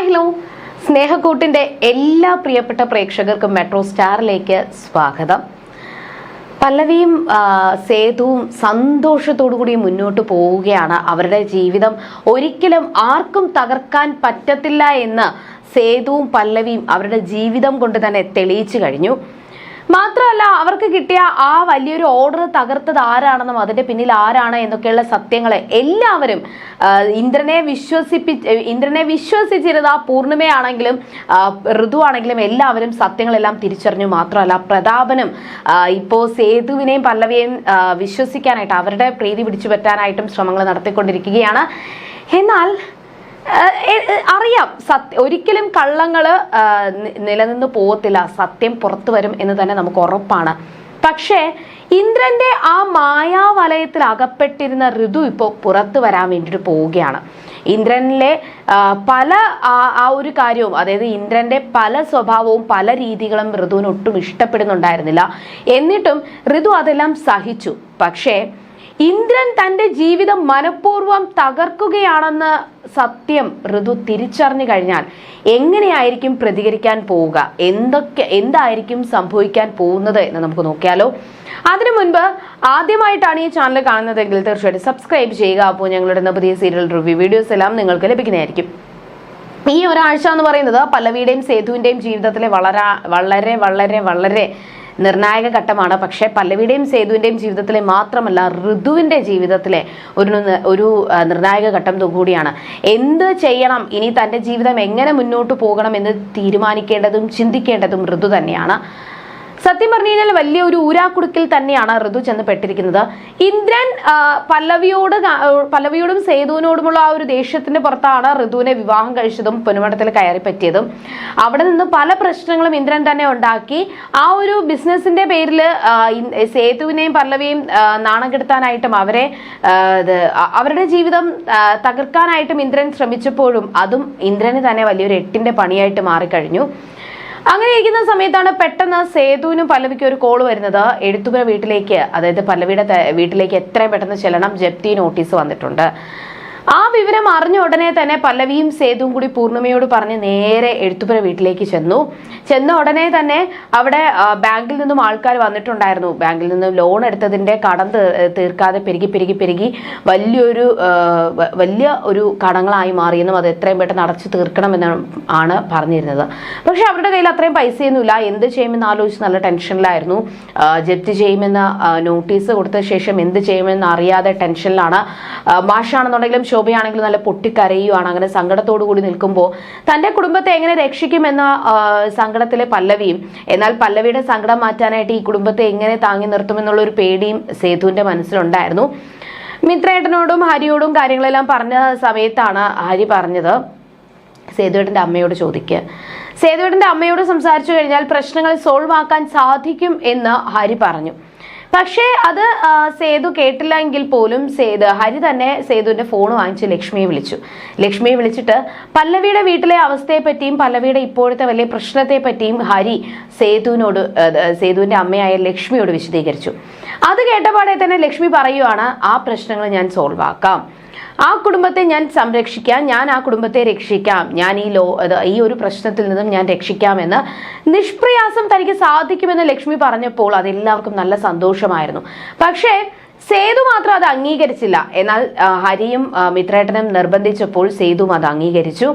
Hi hello. സ്നേഹക്കൂട്ടിന്റെ എല്ലാ പ്രിയപ്പെട്ട പ്രേക്ഷകർക്കും മെട്രോ സ്റ്റാറിലേക്ക് സ്വാഗതം. പല്ലവിയും സേതുവും സന്തോഷത്തോടു കൂടി മുന്നോട്ട് പോവുകയാണ് അവരുടെ ജീവിതം. ഒരിക്കലും ആർക്കും തകർക്കാൻ പറ്റത്തില്ല എന്ന് സേതുവും പല്ലവിയും അവരുടെ ജീവിതം കൊണ്ട് തന്നെ തെളിയിച്ചു കഴിഞ്ഞു. മാത്രമല്ല അവർക്ക് കിട്ടിയ ആ വലിയൊരു ഓർഡർ തകർത്തത് ആരാണെന്നും അതിന്റെ പിന്നിൽ ആരാണ് എന്നൊക്കെയുള്ള സത്യങ്ങളെ എല്ലാവരും ഇന്ദ്രനെ വിശ്വസിപ്പി ഇന്ദ്രനെ വിശ്വസിച്ചിരുന്ന പൂർണിമയാണെങ്കിലും ഋതുവാണെങ്കിലും ഋതു ആണെങ്കിലും എല്ലാവരും സത്യങ്ങളെല്ലാം തിരിച്ചറിഞ്ഞു. മാത്രമല്ല പ്രതാപനും ഇപ്പോൾ ഇപ്പോ സേതുവിനെയും പല്ലവിയെയും വിശ്വസിക്കാനായിട്ട് അവരുടെ പ്രീതി പിടിച്ചു പറ്റാനായിട്ടും ശ്രമങ്ങൾ നടത്തിക്കൊണ്ടിരിക്കുകയാണ്. എന്നാൽ അറിയാം. സത്യ ഒരിക്കലും കള്ളങ്ങൾ നിലനിന്ന് പോകത്തില്ല സത്യം പുറത്തു വരും എന്ന് തന്നെ നമുക്ക് ഉറപ്പാണ്. പക്ഷേ ഇന്ദ്രന്റെ ആ മായാവലയത്തിൽ അകപ്പെട്ടിരുന്ന ഋതു ഇപ്പോൾ പുറത്തു വരാൻ വേണ്ടിയിട്ട് പോവുകയാണ്. ഇന്ദ്രനിലെ പല ആ ഒരു കാര്യവും അതായത് ഇന്ദ്രന്റെ പല സ്വഭാവവും പല രീതികളും ഋതുവിന് ഒട്ടും ഇഷ്ടപ്പെടുന്നുണ്ടായിരുന്നില്ല. എന്നിട്ടും ഋതു അതെല്ലാം സഹിച്ചു. പക്ഷേ ഇന്ദ്രൻ തന്റെ ജീവിതം മനഃപൂർവം തകർക്കുകയാണെന്ന് സത്യം ഋതു തിരിച്ചറിഞ്ഞു കഴിഞ്ഞാൽ എങ്ങനെയായിരിക്കും പ്രതികരിക്കാൻ പോവുക? എന്തൊക്കെ എന്തായിരിക്കും സംഭവിക്കാൻ പോകുന്നത് എന്ന് നമുക്ക് നോക്കിയാലോ. അതിനു മുൻപ് ആദ്യമായിട്ടാണ് ഈ ചാനൽ കാണുന്നതെങ്കിൽ തീർച്ചയായിട്ടും സബ്സ്ക്രൈബ് ചെയ്യുക. അപ്പോൾ ഞങ്ങളുടെ പുതിയ സീരിയൽ റിവ്യൂ വീഡിയോസ് എല്ലാം നിങ്ങൾക്ക് ലഭിക്കുന്നതായിരിക്കും. ഈ ഒരാഴ്ച എന്ന് പറയുന്നത് പല്ലവിയുടെയും സേതുവിന്റെയും ജീവിതത്തിലെ വളരെ വളരെ വളരെ വളരെ നിർണായക ഘട്ടമാണ്. പക്ഷേ പല്ലവിയുടെയും സേതുവിന്റെയും ജീവിതത്തിലെ മാത്രമല്ല ഋതുവിന്റെ ജീവിതത്തിലെ ഒരു ഒരു നിർണായക ഘട്ടം കൂടിയാണ്. എന്ത് ചെയ്യണം? ഇനി തന്റെ ജീവിതം എങ്ങനെ മുന്നോട്ട് പോകണം എന്ന് തീരുമാനിക്കേണ്ടതും ചിന്തിക്കേണ്ടതും ഋതു തന്നെയാണ്. സത്യം പറഞ്ഞു കഴിഞ്ഞാൽ വലിയ ഒരു ഊരാക്കുടുക്കിൽ തന്നെയാണ് ഋതു ചെന്ന് പെട്ടിരിക്കുന്നത് ഇന്ദ്രൻ പല്ലവിയോട് പല്ലവിയോടും സേതുവിനോടുമുള്ള ആ ഒരു ദേഷ്യത്തിന്റെ പുറത്താണ് ഋതുവിനെ വിവാഹം കഴിച്ചതും പൊന്നുമടത്തിൽ കയറി പറ്റിയതും. അവിടെ നിന്ന് പല പ്രശ്നങ്ങളും ഇന്ദ്രൻ തന്നെ ഉണ്ടാക്കി. ആ ഒരു ബിസിനസിന്റെ പേരിൽ സേതുവിനെയും പല്ലവിയും നാണം കെടുത്താനായിട്ടും അവരെ അവരുടെ ജീവിതം തകർക്കാനായിട്ടും ഇന്ദ്രൻ ശ്രമിച്ചപ്പോഴും അതും ഇന്ദ്രന് തന്നെ വലിയൊരു എട്ടിന്റെ പണിയായിട്ട് മാറിക്കഴിഞ്ഞു. അങ്ങനെ ഇരിക്കുന്ന സമയത്താണ് പെട്ടെന്ന് സേതുവിനും പല്ലവിക്കും ഒരു കോൾ വരുന്നത്. എഴുത്തുപുര വീട്ടിലേക്ക് അതായത് പല്ലവിയുടെ വീട്ടിലേക്ക് എത്രയും പെട്ടെന്ന് ചെല്ലണം. ജപ്തി നോട്ടീസ് വന്നിട്ടുണ്ട്. ആ വിവരം അറിഞ്ഞ ഉടനെ തന്നെ പല്ലവിയും സേതുവും കൂടി പൂർണിമയോട് പറഞ്ഞ് നേരെ എഴുത്തുപുര വീട്ടിലേക്ക് ചെന്നു. ചെന്ന ഉടനെ തന്നെ അവിടെ ബാങ്കിൽ നിന്നും ആൾക്കാർ വന്നിട്ടുണ്ടായിരുന്നു. ബാങ്കിൽ നിന്നും ലോൺ എടുത്തതിന്റെ കടം തീർക്കാതെ പെരുകി പെരുകി പെരുകി വലിയൊരു വലിയ ഒരു കടങ്ങളായി മാറിയെന്നും അത് എത്രയും പെട്ടെന്ന് അടച്ചു തീർക്കണമെന്ന് ആണ് പറഞ്ഞിരുന്നത്. പക്ഷെ അവരുടെ കയ്യിൽ അത്രയും പൈസയൊന്നുമില്ല. എന്ത് ചെയ്യുമെന്ന് ആലോചിച്ച് നല്ല ടെൻഷനിലായിരുന്നു. ജപ്തി ചെയ്യുമെന്ന് നോട്ടീസ് കൊടുത്ത ശേഷം എന്ത് ചെയ്യുമെന്ന് അറിയാതെ ടെൻഷനിലാണ്. മാഷാണെന്നുണ്ടെങ്കിലും ശോഭയാണെങ്കിലും നല്ല പൊട്ടിക്കരയുവാണ്. അങ്ങനെ സങ്കടത്തോടു കൂടി നിൽക്കുമ്പോൾ തന്റെ കുടുംബത്തെ എങ്ങനെ രക്ഷിക്കുമെന്ന സങ്കടത്തിലെ പല്ലവിയും എന്നാൽ പല്ലവിയുടെ സങ്കടം മാറ്റാനായിട്ട് ഈ കുടുംബത്തെ എങ്ങനെ താങ്ങി നിർത്തുമെന്നുള്ള ഒരു പേടിയും സേതുവിന്റെ മനസ്സിലുണ്ടായിരുന്നു. മിത്രേട്ടനോടും ഹരിയോടും കാര്യങ്ങളെല്ലാം പറഞ്ഞ സമയത്താണ് ഹരി പറഞ്ഞത്. സേതുവേട്ടന്റെ അമ്മയോട് ചോദിക്കുക സേതുവേട്ടന്റെ അമ്മയോട് സംസാരിച്ചു കഴിഞ്ഞാൽ പ്രശ്നങ്ങൾ സോൾവ് ആക്കാൻ സാധിക്കും എന്ന് ഹരി പറഞ്ഞു. പക്ഷേ അത് സേതു കേട്ടില്ല എങ്കിൽ പോലും സേതു ഹരി തന്നെ സേതുവിന്റെ ഫോൺ വാങ്ങിച്ച് ലക്ഷ്മിയെ വിളിച്ചു. ലക്ഷ്മിയെ വിളിച്ചിട്ട് പല്ലവിയുടെ വീട്ടിലെ അവസ്ഥയെ പറ്റിയും പല്ലവിയുടെ ഇപ്പോഴത്തെ വലിയ പ്രശ്നത്തെ പറ്റിയും ഹരി സേതുവിനോട് സേതുവിന്റെ അമ്മയായ ലക്ഷ്മിയോട് വിശദീകരിച്ചു. അത് കേട്ടപാടെ തന്നെ ലക്ഷ്മി പറയുവാണ് ആ പ്രശ്നങ്ങൾ ഞാൻ സോൾവ് ആക്കാം. ആ കുടുംബത്തെ ഞാൻ സംരക്ഷിക്കാം ഞാൻ ആ കുടുംബത്തെ രക്ഷിക്കാം ഞാൻ ഈ ലോ ഈ ഒരു പ്രശ്നത്തിൽ നിന്നും ഞാൻ രക്ഷിക്കാമെന്ന് നിഷ്പ്രയാസം തനിക്ക് സാധിക്കുമെന്ന് ലക്ഷ്മി പറഞ്ഞപ്പോൾ അതെല്ലാവർക്കും നല്ല സന്തോഷമായിരുന്നു. പക്ഷേ സേതു മാത്രം അത് അംഗീകരിച്ചില്ല. എന്നാൽ ഹരിയും മിത്രേട്ടനും നിർബന്ധിച്ചപ്പോൾ സേതുവും അത് അംഗീകരിച്ചു.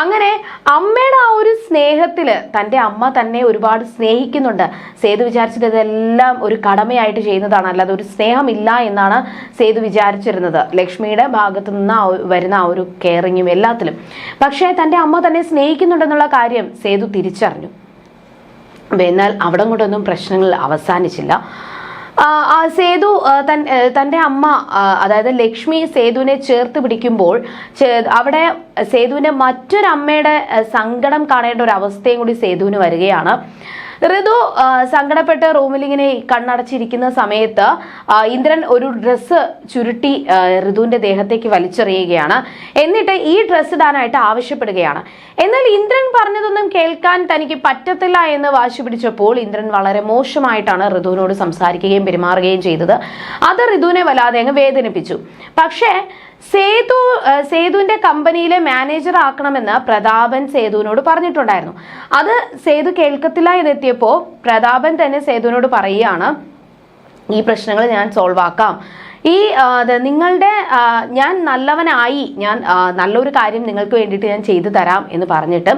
അങ്ങനെ അമ്മയുടെ ആ ഒരു സ്നേഹത്തിൽ തന്റെ അമ്മ തന്നെ ഒരുപാട് സ്നേഹിക്കുന്നുണ്ട്. സേതു വിചാരിച്ചത് ഇതെല്ലാം ഒരു കടമയായിട്ട് ചെയ്യുന്നതാണ്. അല്ലാതെ ഒരു സ്നേഹമില്ല എന്നാണ് സേതു വിചാരിച്ചിരുന്നത്. ലക്ഷ്മിയുടെ ഭാഗത്തു നിന്ന് വരുന്ന ആ ഒരു കെയറിങ്ങും എല്ലാത്തിലും. പക്ഷേ തന്റെ അമ്മ തന്നെ സ്നേഹിക്കുന്നുണ്ടെന്നുള്ള കാര്യം സേതു തിരിച്ചറിഞ്ഞു. എന്നാൽ അവിടെ കൊണ്ടൊന്നും പ്രശ്നങ്ങൾ അവസാനിച്ചില്ല. സേതു തൻ തന്റെ അമ്മ അതായത് ലക്ഷ്മി സേതുവിനെ ചേർത്ത് പിടിക്കുമ്പോൾ അവിടെ സേതുവിന്റെ മറ്റൊരമ്മയുടെ സങ്കടം കാണേണ്ട ഒരു അവസ്ഥയും കൂടി സേതുവിന് വരികയാണ്. ഋതു സങ്കടപ്പെട്ട് റൂമിൽ ഇങ്ങനെ കണ്ണടച്ചിരിക്കുന്ന സമയത്ത് ഇന്ദ്രൻ ഒരു ഡ്രസ്സ് ചുരുട്ടി ഋതുവിന്റെ ദേഹത്തേക്ക് വലിച്ചെറിയുകയാണ്. എന്നിട്ട് ഈ ഡ്രസ്സ് ഇടാനായിട്ട് ആവശ്യപ്പെടുകയാണ്. എന്നാൽ ഇന്ദ്രൻ പറഞ്ഞതൊന്നും കേൾക്കാൻ തനിക്ക് പറ്റത്തില്ല എന്ന് വാശി പിടിച്ചപ്പോൾ ഇന്ദ്രൻ വളരെ മോശമായിട്ടാണ് ഋതുവിനോട് സംസാരിക്കുകയും പെരുമാറുകയും ചെയ്തത്. അത് ഋതുവിനെ വല്ലാതെ അങ്ങ് വേദനിപ്പിച്ചു. പക്ഷേ സേതു സേതുവിന്റെ കമ്പനിയിലെ മാനേജർ ആക്കണമെന്ന് പ്രതാപൻ സേതുവിനോട് പറഞ്ഞിട്ടുണ്ടായിരുന്നു. അത് സേതു കേൾക്കത്തില്ല എന്നെത്തിയപ്പോൾ പ്രതാപൻ തന്നെ സേതുവിനോട് പറയുകയാണ് ഈ പ്രശ്നങ്ങൾ ഞാൻ സോൾവ് ആക്കാം. ഈ നിങ്ങളുടെ ഞാൻ നല്ലവനായി ഞാൻ നല്ലൊരു കാര്യം നിങ്ങൾക്ക് വേണ്ടിയിട്ട് ഞാൻ ചെയ്തു തരാം എന്ന് പറഞ്ഞിട്ട്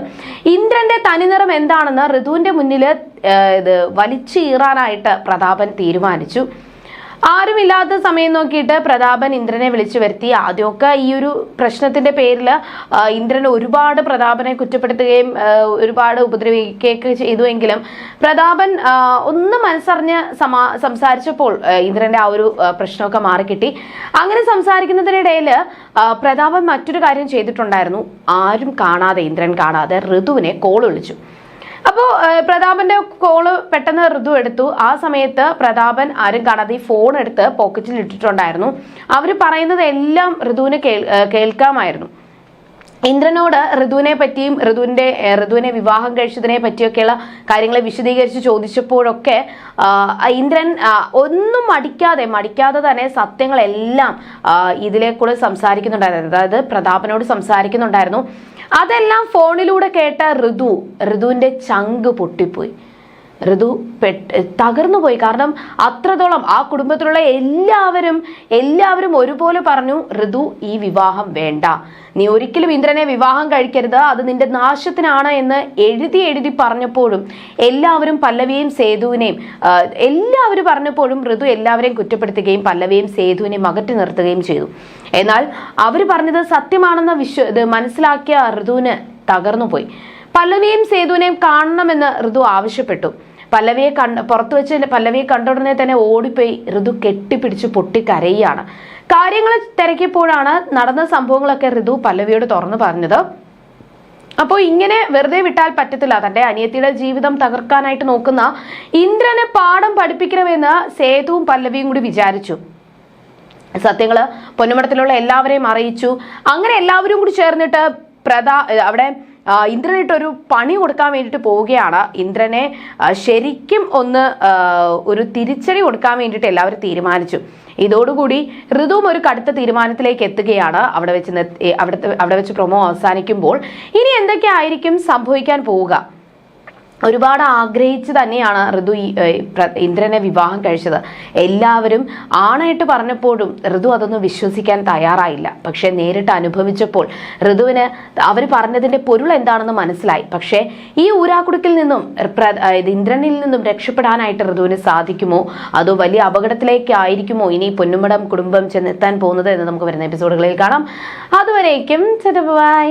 ഇന്ദ്രന്റെ തനിനിറം എന്താണെന്ന് ഋതുവിന്റെ മുന്നിൽ ഇത് വലിച്ചീറാനായിട്ട് പ്രതാപൻ തീരുമാനിച്ചു. ആരുമില്ലാത്ത സമയം നോക്കിയിട്ട് പ്രതാപൻ ഇന്ദ്രനെ വിളിച്ചു വരുത്തി. ആദ്യമൊക്കെ ഈ ഒരു പ്രശ്നത്തിന്റെ പേരിൽ ഇന്ദ്രൻ ഒരുപാട് പ്രതാപനെ കുറ്റപ്പെടുത്തുകയും ഒരുപാട് ഉപദ്രവിക്കുകയൊക്കെ ചെയ്തുവെങ്കിലും പ്രതാപൻ ഒന്ന് മനസ്സറിഞ്ഞ് സമാ സംസാരിച്ചപ്പോൾ ഇന്ദ്രന്റെ ആ ഒരു പ്രശ്നമൊക്കെ മാറിക്കിട്ടി. അങ്ങനെ സംസാരിക്കുന്നതിനിടയിൽ പ്രതാപൻ മറ്റൊരു കാര്യം ചെയ്തിട്ടുണ്ടായിരുന്നു. ആരും കാണാതെ ഇന്ദ്രൻ കാണാതെ ഋതുവിനെ കോൾ വിളിച്ചു. അപ്പോൾ പ്രതാപന്റെ കോൾ പെട്ടെന്ന് ഋതു എടുത്തു. ആ സമയത്ത് പ്രതാപൻ ആരും കാണാതെ ഈ ഫോൺ എടുത്ത് പോക്കറ്റിൽ ഇട്ടിട്ടുണ്ടായിരുന്നു. അവർ പറയുന്നത് എല്ലാം ഋതുവിന് കേൾക്കാമായിരുന്നു. ഇന്ദ്രനോട് ഋതുവിനെ പറ്റിയും ഋതുവിന്റെ ഏഹ് ഋതുവിനെ വിവാഹം കഴിച്ചതിനെ പറ്റിയൊക്കെയുള്ള കാര്യങ്ങളെ വിശദീകരിച്ച് ചോദിച്ചപ്പോഴൊക്കെ ഇന്ദ്രൻ ഒന്നും മടിക്കാതെ മടിക്കാതെ തന്നെ സത്യങ്ങളെല്ലാം ഇതിലെ കൂടെ സംസാരിക്കുന്നുണ്ടായിരുന്നു. അതായത് പ്രതാപനോട് സംസാരിക്കുന്നുണ്ടായിരുന്നു. അതെല്ലാം ഫോണിലൂടെ കേട്ട ഋതു ഋതുവിന്റെ ചങ്ക് പൊട്ടിപ്പോയി. ഋതു തകർന്നു പോയി. കാരണം അത്രത്തോളം ആ കുടുംബത്തിലുള്ള എല്ലാവരും എല്ലാവരും ഒരുപോലെ പറഞ്ഞു ഋതു ഈ വിവാഹം വേണ്ട. നീ ഒരിക്കലും ഇന്ദ്രനെ വിവാഹം കഴിക്കരുത്. അത് നിന്റെ നാശത്തിനാണ് എന്ന് എഴുതി എഴുതി പറഞ്ഞപ്പോഴും എല്ലാവരും പല്ലവിയെയും സേതുവിനെയും എല്ലാവരും പറഞ്ഞപ്പോഴും ഋതു എല്ലാവരെയും കുറ്റപ്പെടുത്തുകയും പല്ലവിയെയും സേതുവിനെയും അകറ്റി നിർത്തുകയും ചെയ്തു. എന്നാൽ അവർ പറഞ്ഞത് സത്യമാണെന്ന് വിശ്വ മനസ്സിലാക്കിയ ഋതുവിന് തകർന്നു പോയി പല്ലവിയെയും സേതുവിനെയും കാണണമെന്ന് ഋതു ആവശ്യപ്പെട്ടു. പല്ലവിയെ കണ്ട് പുറത്തു വെച്ച് പല്ലവിയെ കണ്ട ഉടനെ തന്നെ ഓടിപ്പോയി. ഋതു കെട്ടിപ്പിടിച്ച് പൊട്ടിക്കരയുകയാണ്. കാര്യങ്ങൾ തിരക്കിയപ്പോഴാണ് നടന്ന സംഭവങ്ങളൊക്കെ ഋതു പല്ലവിയോട് തുറന്നു പറഞ്ഞത്. അപ്പോൾ ഇങ്ങനെ വെറുതെ വിട്ടാൽ പറ്റത്തില്ല. തന്റെ അനിയത്തിയുടെ ജീവിതം തകർക്കാനായിട്ട് നോക്കുന്ന ഇന്ദ്രനെ പാഠം പഠിപ്പിക്കണമെന്ന് സേതുവും പല്ലവിയും കൂടി വിചാരിച്ചു. സത്യങ്ങൾ പൊന്നുമടത്തിലുള്ള എല്ലാവരെയും അറിയിച്ചു. അങ്ങനെ എല്ലാവരും കൂടി ചേർന്നിട്ട് പ്രധാ അവിടെ ആ, ഇന്ദ്രനിട്ട് ഒരു പണി കൊടുക്കാൻ വേണ്ടിയിട്ട് പോവുകയാണ്. ഇന്ദ്രനെ ശരിക്കും ഒന്ന് ഒരു തിരിച്ചടി കൊടുക്കാൻ വേണ്ടിയിട്ട് എല്ലാവരും തീരുമാനിച്ചു. ഇതോടുകൂടി ഋതുവും ഒരു കടുത്ത തീരുമാനത്തിലേക്ക് എത്തുകയാണ്. അവിടെ വെച്ച് അവിടെ അവിടെ വെച്ച് പ്രൊമോ അവസാനിക്കുമ്പോൾ. ഇനി എന്തൊക്കെയായിരിക്കും സംഭവിക്കാൻ പോവുക? ഒരുപാട് ആഗ്രഹിച്ച് തന്നെയാണ് ഋതു ഇന്ദ്രനെ വിവാഹം കഴിച്ചത്. എല്ലാവരും ആണായിട്ട് പറഞ്ഞപ്പോഴും ഋതു അതൊന്നും വിശ്വസിക്കാൻ തയ്യാറായില്ല. പക്ഷെ നേരിട്ട് അനുഭവിച്ചപ്പോൾ ഋതുവിന് അവർ പറഞ്ഞതിന്റെ പൊരുൾ എന്താണെന്ന് മനസ്സിലായി. പക്ഷേ ഈ ഊരാക്കുടുക്കിൽ നിന്നും ഇന്ദ്രനിൽ നിന്നും രക്ഷപ്പെടാനായിട്ട് ഋതുവിന് സാധിക്കുമോ? അതോ വലിയ അപകടത്തിലേക്കായിരിക്കുമോ ഇനി പൊന്നുമടം കുടുംബം ചെന്നെത്താൻ പോകുന്നത് എന്ന് നമുക്ക് വരുന്ന എപ്പിസോഡുകളിൽ കാണാം. അതുവരേക്കും ബൈ